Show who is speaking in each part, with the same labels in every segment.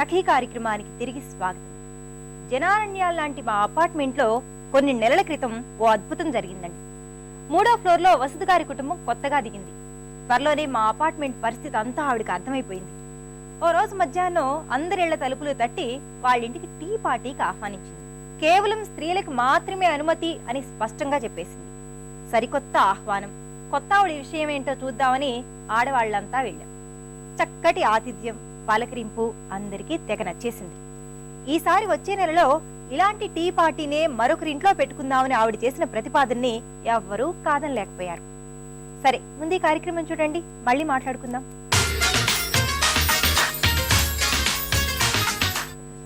Speaker 1: సఖీ కార్యక్రమానికి తిరిగి స్వాగతం. జనారణ్యాల లాంటి మా అపార్ట్మెంట్లో కొన్ని నెలల క్రితం ఓ అద్భుతం జరిగిందండి. మూడో ఫ్లోర్లో వసతి గారి కుటుంబం కొత్తగా దిగింది. త్వరలోనే మా అపార్ట్మెంట్ పరిస్థితి అంతా ఆవిడకి అర్థమైపోయింది. ఓ రోజు మధ్యాహ్నం అందరిళ్ళ తలుపులు తట్టి వాళ్ళ ఇంటికి టీ పార్టీకి ఆహ్వానించింది. కేవలం స్త్రీలకు మాత్రమే అనుమతి అని స్పష్టంగా చెప్పేసింది. సరికొత్త ఆహ్వానం. కొత్త ఆవిడ విషయం ఏంటో చూద్దామని ఆడవాళ్ళంతా వెళ్ళాం. చక్కటి ఆతిథ్యం. పలకరింపు అందరికీ తెగ నచ్చేసింది. ఈసారి వచ్చే నెలలో ఇలాంటి టీ పార్టీనే మరొకరింట్లో పెట్టుకుందామని ఆవిడ చేసిన ప్రతిపాదనని ఎవ్వరూ కాదనలేకపోయారు. సరే ముందు ఈ కార్యక్రమం చూడండి. మళ్ళీ మాట్లాడుకుందాం.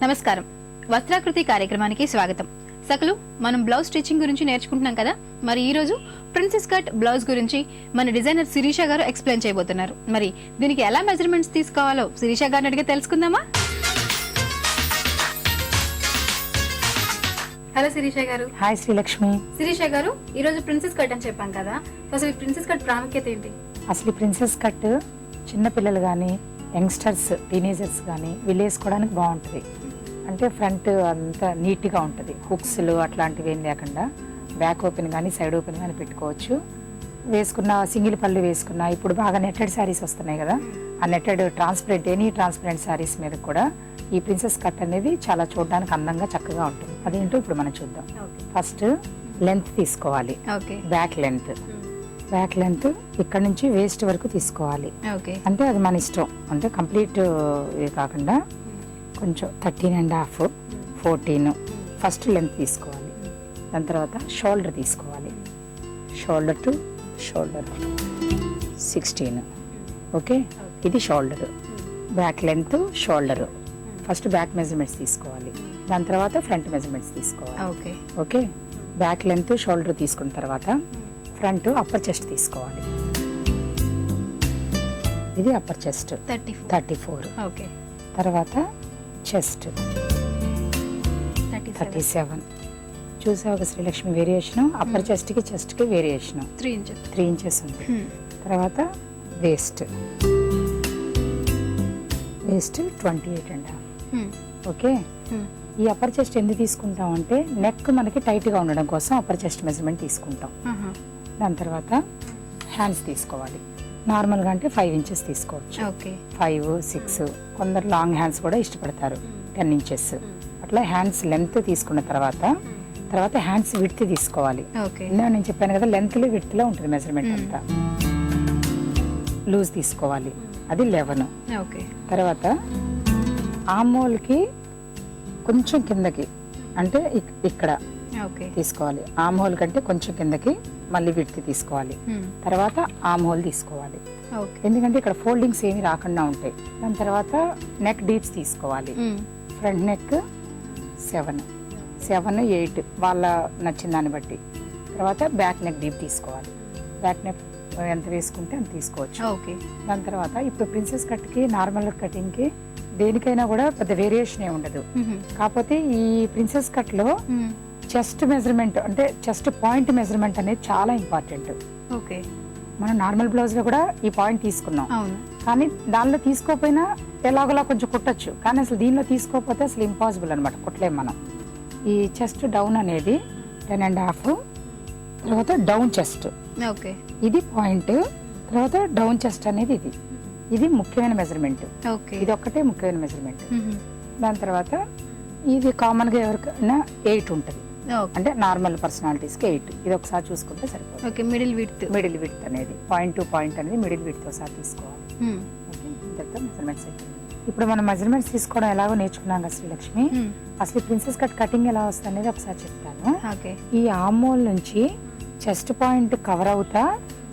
Speaker 2: నమస్కారం. వస్త్రాకృతి కార్యక్రమానికి స్వాగతం. సకలు మనం బ్లౌజ్ స్టిచ్చింగ్ గురించి నేర్చుకుంటున్నాం కదా? మరి ఈ రోజు ప్రిన్సెస్ కట్ బ్లౌజ్ గురించి మన డిజైనర్ శిరీష గారు ఎక్స్ప్లెయిన్ చేయబోతున్నారు. మరి దీనికి ఎలా మెజర్మెంట్స్ తీసుకోవాలో శిరీష గారిని అడిగి తెలుసుకుందామా? హలో శిరీష గారు.
Speaker 3: హాయ్ శ్రీలక్ష్మి.
Speaker 2: శిరీష గారు ఈ రోజు ప్రిన్సెస్ కట్ అని చెప్పాం కదా. అసలు ఈ ప్రిన్సెస్ కట్ ప్రాముఖ్యత ఏంటి?
Speaker 3: అసలు ఈ ప్రిన్సెస్ కట్ చిన్నపిల్లలు కానీ యంగ్స్టర్స్ టీనేజర్స్ కానీ వీళ్ళు వేసుకోవడానికి బాగుంటుంది. అంటే ఫ్రంట్ అంతా నీట్గా ఉంటుంది. హుక్స్లు అట్లాంటివి ఏం లేకుండా బ్యాక్ ఓపెన్ కానీ సైడ్ ఓపెన్ కానీ పెట్టుకోవచ్చు. వేసుకున్న సింగిల్ పళ్ళు వేసుకున్న ఇప్పుడు బాగా నెట్టెడ్ శారీస్ వస్తున్నాయి కదా ఆ netted transparent any transparent saris మీద కూడా ఈ ప్రిన్సెస్ కట్ అనేది చాలా చూడడానికి అందంగా చక్కగా ఉంటుంది. అదేంటో ఇప్పుడు మనం చూద్దాం. ఫస్ట్ లెంత్ తీసుకోవాలి.
Speaker 2: Okay.
Speaker 3: Back length back length ఇక్కడ నుంచి వేస్ట్ వరకు తీసుకోవాలి.
Speaker 2: ఓకే.
Speaker 3: అంటే అది మన ఇష్టం. అంటే కంప్లీట్ ఇది కాకుండా కొంచెం thirteen and half fourteen. First length తీసుకోవాలి. దాని తర్వాత షోల్డర్ తీసుకోవాలి. Shoulder to shoulder sixteen. Okay? ఇది shoulder. Back length shoulder. First back measurements తీసుకోవాలి. దాని తర్వాత ఫ్రంట్ మెజర్మెంట్స్ తీసుకోవాలి.
Speaker 2: Okay.
Speaker 3: Okay? Back length shoulder తీసుకున్న తర్వాత ఫ్రంట్ అప్పర్ చెస్ట్ తీసుకోవాలి. ఇది upper chest.
Speaker 2: Thirty
Speaker 3: thirty four.
Speaker 2: Okay.
Speaker 3: తర్వాత చెస్ట్.
Speaker 2: థర్టీ
Speaker 3: సెవెన్ చూసావు శ్రీలక్ష్మి వేరియేషన్? అప్పర్ చెస్ట్కి చెస్ట్కి variation.
Speaker 2: Three inches
Speaker 3: three inches ఉంది. తర్వాత waist waist twenty eight and half okay ఈ అప్పర్ చెస్ట్ ఎందుకు తీసుకుంటాం అంటే నెక్ మనకి టైట్గా ఉండడం కోసం అప్పర్ చెస్ట్ మెజర్మెంట్ తీసుకుంటాం. దాని తర్వాత హ్యాండ్స్ తీసుకోవాలి. నార్మల్గా అంటే ఫైవ్ ఇంచెస్ తీసుకోవచ్చు.
Speaker 2: ఓకే.
Speaker 3: ఫైవ్ సిక్స్ కొందరు లాంగ్ హ్యాండ్స్ కూడా ఇష్టపడతారు. Ten inches. అట్లా హ్యాండ్స్ లెంత్ తీసుకున్న తర్వాత తర్వాత హ్యాండ్స్ విడ్త్ తీసుకోవాలి. ఇందా నేను చెప్పాను కదా లెంత్లో విడ్త్లో ఉంటుంది మెజర్మెంట్ అంతా. లూజ్ తీసుకోవాలి. అది లెవెన్.
Speaker 2: ఓకే.
Speaker 3: తర్వాత ఆమోల్కి కొంచెం కిందకి అంటే ఇక్- ఇక్కడ. తీసుకోవాలి. ఆమ్ హోల్ కంటే కొంచెం కిందకి మళ్ళీ విడ్త్ తీసుకోవాలి. తర్వాత ఆమ్ హోల్ తీసుకోవాలి. ఎందుకంటే ఇక్కడ ఫోల్డింగ్స్ ఏమి రాకుండా ఉంటాయి. దాని తర్వాత నెక్ డీప్స్ తీసుకోవాలి. Front neck seven. Seven eight వాళ్ళ నచ్చిన దాన్ని బట్టి. తర్వాత బ్యాక్ నెక్ డీప్ తీసుకోవాలి. బ్యాక్ నెక్ ఎంత వేసుకుంటే అంత తీసుకోవచ్చు.
Speaker 2: ఓకే.
Speaker 3: దాని తర్వాత ఇప్పుడు ప్రిన్సెస్ కట్కి నార్మల్ కటింగ్కి దేనికైనా కూడా పెద్ద వేరియేషన్ ఏ ఉండదు కాకపోతే ఈ ప్రిన్సెస్ కట్లో చెస్ట్ మెజర్మెంట్ అంటే చెస్ట్ పాయింట్ మెజర్మెంట్ అనేది చాలా ఇంపార్టెంట్.
Speaker 2: ఓకే.
Speaker 3: మనం నార్మల్ బ్లౌజ్లో కూడా ఈ పాయింట్ తీసుకున్నాం. కానీ దానిలో తీసుకోకపోయినా ఎలాగోలా కొంచెం కుట్టచ్చు. కానీ అసలు దీనిలో తీసుకోకపోతే అసలు ఇంపాసిబుల్ అనమాట కుట్టలేం మనం. ఈ చెస్ట్ డౌన్ అనేది టెన్ అండ్ హాఫ్ తర్వాత డౌన్ చెస్ట్.
Speaker 2: ఓకే.
Speaker 3: ఇది పాయింట్ తర్వాత డౌన్ చెస్ట్ అనేది ఇది. ఇది ముఖ్యమైన మెజర్మెంట్. ఇది ఒక్కటే ముఖ్యమైన మెజర్మెంట్. దాని తర్వాత ఇది కామన్గా ఎవరికైనా ఎయిట్ ఉంటుంది. అంటే నార్మల్ పర్సనాలిటీస్కి ఎయిట్. ఇది ఒకసారి చూసుకుంటే సరిపోతుంది.
Speaker 2: Okay middle width
Speaker 3: middle width అనేది పాయింట్ టు పాయింట్ అనేది మిడిల్ విడ్త్తో సహా తీసుకోవాలి. ఓకే ఇంతటితో మెజర్మెంట్స్ అయిపోయింది ఇప్పుడు మనం మెజర్మెంట్స్ తీసుకోవడం ఎలాగో నేర్చుకున్నాం కదా శ్రీలక్ష్మి. అసలు ప్రిన్సెస్ కట్ కటింగ్ ఎలా వస్తుంది అనేది ఒకసారి చెప్తాను.
Speaker 2: ఓకే
Speaker 3: ఈ ఆమోల్ నుంచి చెస్ట్ పాయింట్ కవర్ అవుతా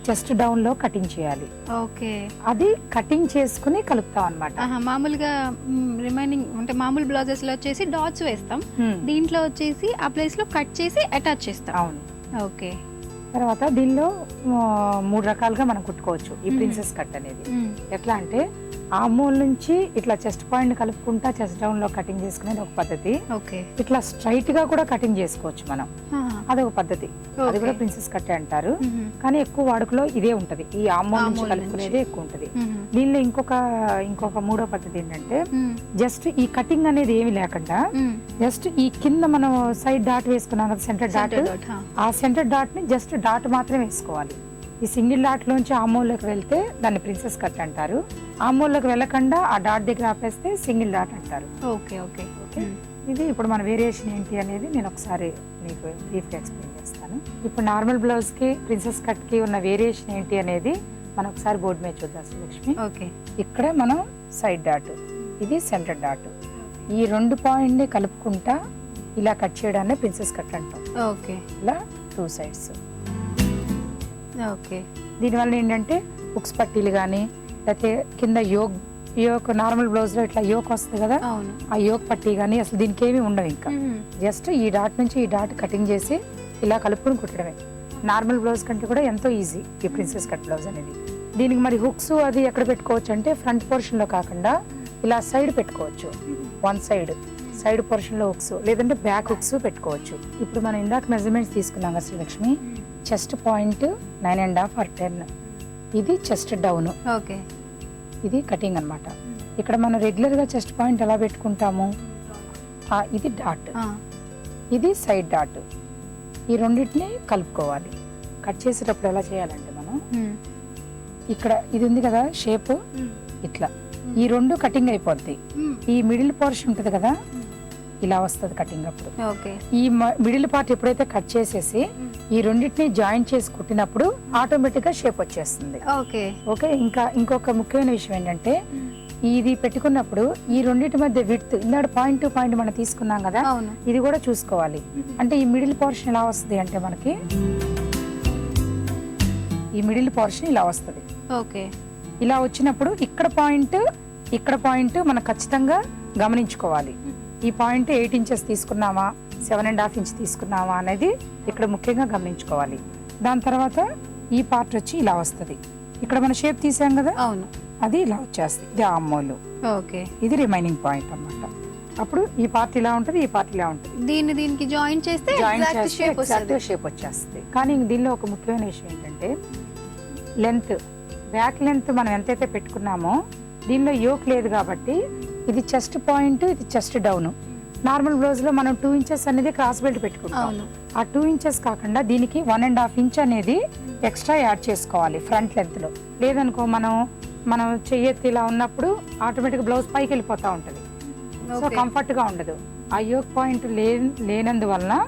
Speaker 3: చెస్ట్ డౌన్లో కటింగ్ చేయాలి.
Speaker 2: ఓకే.
Speaker 3: అది కటింగ్ చేసుకుని కలుపుతాం అనమాట
Speaker 2: మామూలుగా రిమైనింగ్ అంటే మామూలు బ్లౌజెస్లో వచ్చేసి డాట్స్ వేస్తాం. దీంట్లో వచ్చేసి ఆ ప్లేస్లో కట్ చేసి అటాచ్ చేస్తాం.
Speaker 3: అవును.
Speaker 2: ఓకే.
Speaker 3: తర్వాత దీనిలో మూడు రకాలుగా మనం కుట్టుకోవచ్చు. ఈ ప్రిన్సెస్ కట్ అనేది. ఎట్లా అంటే ఆ మూల నుంచి ఇట్లా చెస్ట్ పాయింట్ కలుపుకుంటా చెస్ట్ డౌన్లో కటింగ్ చేసుకునేది ఒక పద్ధతి.
Speaker 2: ఓకే.
Speaker 3: ఇట్లా స్ట్రైట్గా కూడా కటింగ్ చేసుకోవచ్చు మనం. అదొక పద్ధతి. అది. కూడా ప్రిన్సెస్ కట్ అంటారు. కానీ ఎక్కువ వాడుకలో ఇదే ఉంటది. ఈ ఆమోల్ నుంచి కలుపుకునేది ఎక్కువ ఉంటది. దీనిలో ఇంకొక ఇంకొక మూడో పద్ధతి ఏంటంటే జస్ట్ ఈ కటింగ్ అనేది ఏమి లేకుండా జస్ట్ ఈ కింద మనం సైడ్ డాట్ వేసుకున్నాం కదా సెంటర్ డాట్. ఆ సెంటర్ డాట్ని జస్ట్ డాట్ మాత్రమే వేసుకోవాలి. ఈ సింగిల్ డాట్ లోంచి ఆమోల్లోకి వెళ్తే దాన్ని ప్రిన్సెస్ కట్ అంటారు. ఆమోల్లోకి వెళ్ళకుండా ఆ డాట్ దగ్గర ఆపేస్తే సింగిల్ డాట్ అంటారు.
Speaker 2: Okay okay.
Speaker 3: ఓకే? ఇది ఇప్పుడు మన వేరియేషన్ ఏంటి అనేది నేను ఒకసారి మీకు బ్రీఫ్గా ఎక్స్ప్లెయిన్ చేస్తాను. ఇప్పుడు నార్మల్ బ్లౌజ్కి ప్రిన్సెస్ కట్కి ఉన్న వేరియేషన్ ఏంటి అనేది మనం ఒకసారి బోర్డు మీద చూద్దాం శ్రీలక్ష్మి
Speaker 2: ఓకే.
Speaker 3: ఇక్కడ మనం సైడ్ డాట్ ఇది సెంటర్ డాట్. ఈ రెండు పాయింట్ని కలుపుకుంటా ఇలా కట్ చేయడాన్ని ప్రిన్సెస్ కట్ అంటాం.
Speaker 2: ఓకే.
Speaker 3: ఇలా టూ సైడ్స్.
Speaker 2: ఓకే.
Speaker 3: దీనివల్ల ఏంటంటే బుక్స్ పట్టీలు కానీ లేకపోతే కింద యోగ్ యోక్ నార్మల్ బ్లౌజ్లో ఇట్లా యోక్ వస్తుంది కదా
Speaker 2: అవును.
Speaker 3: ఆ యోక్ పట్టీ కానీ అసలు దీనికి ఏమీ ఉండవు ఇంకా జస్ట్ ఈ డాట్ నుంచి ఈ డాట్ కటింగ్ చేసి ఇలా కలుపుకొని కుట్టడమే. నార్మల్ బ్లౌజ్ కంటే కూడా ఎంతో ఈజీ ఈ ప్రిన్సెస్ కట్ బ్లౌజ్ అనేది. దీనికి మరి హుక్స్ అది ఎక్కడ పెట్టుకోవచ్చు అంటే ఫ్రంట్ పోర్షన్లో కాకుండా ఇలా సైడ్ పెట్టుకోవచ్చు. One side. సైడ్ పోర్షన్లో హుక్స్ లేదంటే బ్యాక్ హుక్స్ పెట్టుకోవచ్చు. ఇప్పుడు మనం ఇందాక మెజర్మెంట్స్ తీసుకున్నాం కదా Srilakshmi. Chest point nine and half or ten. ఇది చెస్ట్ డౌన్.
Speaker 2: ఓకే.
Speaker 3: ఇది కటింగ్ అన్నమాట. ఇక్కడ మనం రెగ్యులర్గా చెస్ట్ పాయింట్ ఎలా పెట్టుకుంటాము? ఇది డాట్. ఇది సైడ్ డాట్. ఈ రెండింటిని కలుపుకోవాలి. కట్ చేసేటప్పుడు ఎలా చేయాలంటే మనం ఇక్కడ ఇది ఉంది కదా షేప్? ఇట్లా. ఈ రెండు కటింగ్ అయిపోద్ది. ఈ మిడిల్ పోర్షన్ ఉంటుంది కదా? ఇలా వస్తుంది కటింగ్ అప్పుడు.
Speaker 2: ఓకే.
Speaker 3: ఈ మిడిల్ పార్ట్ ఎప్పుడైతే కట్ చేసేసి ఈ రెండింటిని జాయిన్ చేసి కుట్టినప్పుడు ఆటోమేటిక్గా షేప్ వచ్చేస్తుంది.
Speaker 2: ఓకే.
Speaker 3: ఓకే ఇంకా ఇంకొక ముఖ్యమైన విషయం ఏంటంటే ఇది పెట్టుకున్నప్పుడు ఈ రెండింటి మధ్య విడ్త్ ఇందాక పాయింట్ టు పాయింట్ మనం తీసుకున్నాం కదా ఇది కూడా చూసుకోవాలి. అంటే ఈ మిడిల్ పోర్షన్ ఎలా వస్తుంది అంటే మనకి ఈ మిడిల్ పోర్షన్ ఇలా వస్తుంది.
Speaker 2: ఓకే.
Speaker 3: ఇలా వచ్చినప్పుడు ఇక్కడ పాయింట్ ఇక్కడ పాయింట్ మనం ఖచ్చితంగా గమనించుకోవాలి. ఈ పాయింట్ ఎయిట్ ఇంచెస్ తీసుకున్నామా? సెవెన్ అండ్ హాఫ్ ఇంచ్ తీసుకున్నామా అనేది ఇక్కడ ముఖ్యంగా గమనించుకోవాలి. దాని తర్వాత ఈ పార్ట్ వచ్చి ఇలా వస్తుంది. ఇక్కడ మన షేప్ తీసాం కదా?
Speaker 2: అవును.
Speaker 3: అది ఇలా వచ్చేస్తుంది. ఇది అమ్మోలు.
Speaker 2: ఓకే.
Speaker 3: ఇది రిమైనింగ్ పాయింట్ అన్నమాట. అప్పుడు ఈ పార్ట్ ఇలా ఉంటుంది ఈ పార్ట్ ఇలా ఉంటుంది.
Speaker 2: దీన్ని దీనికి జాయిన్ చేస్తే
Speaker 3: జాయిన్ చేస్తే ఎగ్జాక్ట్ షేప్ వచ్చేస్తుంది. కానీ దీనిలో ఒక ముఖ్యమైన విషయం ఏంటంటే లెంత్ బ్యాక్ లెంత్ మనం ఎంతైతే పెట్టుకున్నామో దీనిలో యోక్ లేదు కాబట్టి ఇది చెస్ట్ పాయింట్ ఇది చెస్ట్ డౌన్ నార్మల్ బ్లౌజ్లో మనం టూ ఇంచెస్ అనేది క్రాస్ బెల్ట్ పెట్టుకుంటాం. ఆ టూ ఇంచెస్ కాకుండా దీనికి వన్ అండ్ హాఫ్ ఇంచ్ అనేది ఎక్స్ట్రా యాడ్ చేసుకోవాలి ఫ్రంట్ లెంత్లో. లేదనుకో మనం మనం చెయ్యెత్తి ఇలా ఉన్నప్పుడు ఆటోమేటిక్ బ్లౌజ్ పైకి వెళ్ళిపోతా ఉంటది. సో. కంఫర్ట్గా ఉండదు. ఆ యోక్ పాయింట్ లేనందువలన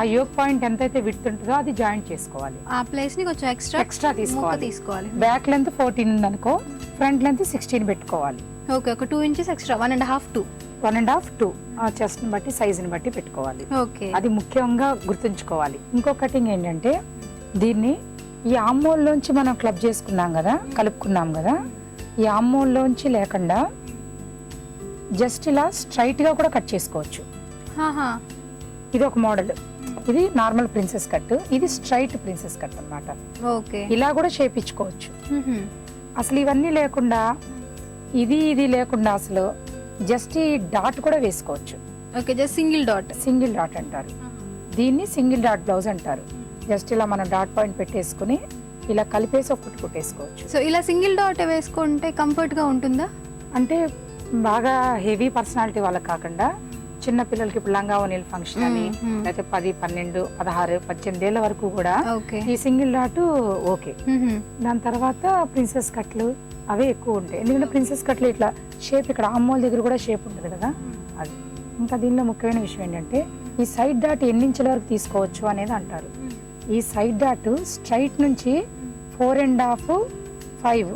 Speaker 3: ఆ యోక్ పాయింట్ ఎంతైతే విడ్త్ ఉంటుందో అది జాయింట్ చేసుకోవాలి.
Speaker 2: ఆ ప్లేస్ని కొంచెం ఎక్స్ట్రా
Speaker 3: ఎక్స్ట్రా తీసుకోవాలి.
Speaker 2: తీసుకోవాలి.
Speaker 3: బ్యాక్ లెంత్ ఫోర్టీన్ ఉందనుకో ఫ్రంట్ లెంత్ సిక్స్టీన్ పెట్టుకోవాలి.
Speaker 2: ఓకే ఒక two inches extra one and half two
Speaker 3: one and half two చెస్ట్ని బట్టి సైజ్ని బట్టి పెట్టుకోవాలి.
Speaker 2: ఓకే.
Speaker 3: అది ముఖ్యంగా గుర్తుంచుకోవాలి. ఇంకో కటింగ్ ఏంటంటే దీన్ని ఈ ఆమ్మోల్లోంచి మనం క్లబ్ చేసుకున్నాం కదా కలుపుకున్నాం కదా ఈ ఆమ్మోల్లోంచి లేకుండా జస్ట్ ఇలా స్ట్రైట్గా కూడా కట్ చేసుకోవచ్చు. ఇది ఒక మోడల్. ఇది నార్మల్ ప్రిన్సెస్ కట్ ఇది స్ట్రైట్ ప్రిన్సెస్ కట్ అన్నమాట.
Speaker 2: ఓకే.
Speaker 3: ఇలా కూడా చేపించుకోవచ్చు. అసలు ఇవన్నీ లేకుండా ఇది ఇది లేకుండా అసలు జస్ట్ ఈ డాట్ కూడా వేసుకోవచ్చు.
Speaker 2: Okay just single dot.
Speaker 3: Single dot అంటారు. దీన్ని సింగిల్ డాట్ బ్లౌజ్ అంటారు. జస్ట్ ఇలా మనం డాట్ పాయింట్ పెట్టేసుకుని ఇలా కలిపేసి ఒక్కటి కుట్టేసుకోవచ్చు.
Speaker 2: సో ఇలా సింగిల్ డాట్ వేసుకుంటే కంఫర్ట్గా ఉంటుందా?
Speaker 3: అంటే బాగా హెవీ పర్సనాలిటీ వాళ్ళకి కాకుండా చిన్న పిల్లలకి ఇప్పుడు లంగా ఓనీల్ ఫంక్షన్ అని. లేకపోతే పది పన్నెండు పదహారు పద్దెనిమిది ఏళ్ళ వరకు కూడా ఈ సింగిల్ డాట్ ఓకే. దాని తర్వాత ప్రిన్సెస్ కట్లు అవే ఎక్కువ ఉంటాయి. ఎందుకంటే ప్రిన్సెస్ కట్లు ఇట్లా షేప్ ఇక్కడ అమ్మోల దగ్గర కూడా షేప్ ఉంటుంది కదా. అది. ఇంకా దీనిలో ముఖ్యమైన విషయం ఏంటంటే ఈ సైడ్ డాట్ ఎన్ని ఇంచుల వరకు తీసుకోవచ్చు అనేది అంటారు. ఈ సైడ్ డాట్ స్ట్రైట్ నుంచి ఫోర్ అండ్ హాఫ్ ఫైవ్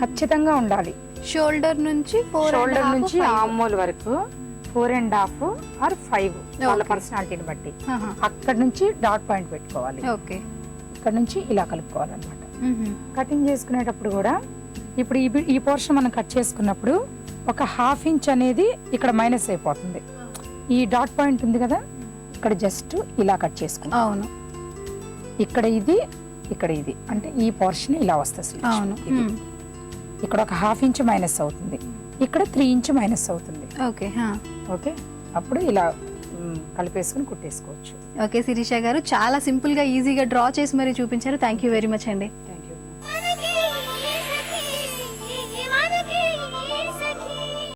Speaker 3: ఖచ్చితంగా ఉండాలి.
Speaker 2: షోల్డర్ నుంచి ఫోర్
Speaker 3: షోల్డర్ నుంచి అమ్మోల వరకు four and half or five వాళ్ళ. పర్సనాలిటీని బట్టి. అక్కడ నుంచి డాట్ పాయింట్ పెట్టుకోవాలి.
Speaker 2: ఓకే
Speaker 3: ఇక్కడ నుంచి ఇలా కలుపుకోవాలన్నమాట. కటింగ్ చేసుకునేటప్పుడు కూడా ఇప్పుడు ఈ పోర్షన్ మనం కట్ చేసుకున్నప్పుడు ఒక హాఫ్ ఇంచ్ అనేది ఇక్కడ మైనస్ అయిపోతుంది. ఈ డాట్ పాయింట్ ఉంది కదా ఇక్కడ జస్ట్ ఇలా కట్ చేసుకున్నాం.
Speaker 2: అవును.
Speaker 3: ఇక్కడ ఇది ఇక్కడ ఇది. అంటే ఈ పోర్షన్ ఇలా వస్తుంది.
Speaker 2: అవును.
Speaker 3: ఇక్కడ ఒక హాఫ్ ఇంచ్ మైనస్ అవుతుంది. ఇక్కడ త్రీ ఇంచ్ మైనస్ అవుతుంది.
Speaker 2: Okay
Speaker 3: okay? అప్పుడు ఇలా కలిపేసుకుని కుట్టేసుకోవచ్చు.
Speaker 2: ఓకే శిరీష గారు చాలా సింపుల్గా ఈజీగా డ్రా చేసి మరి చూపించారు. థ్యాంక్ యూ వెరీ మచ్ అండి.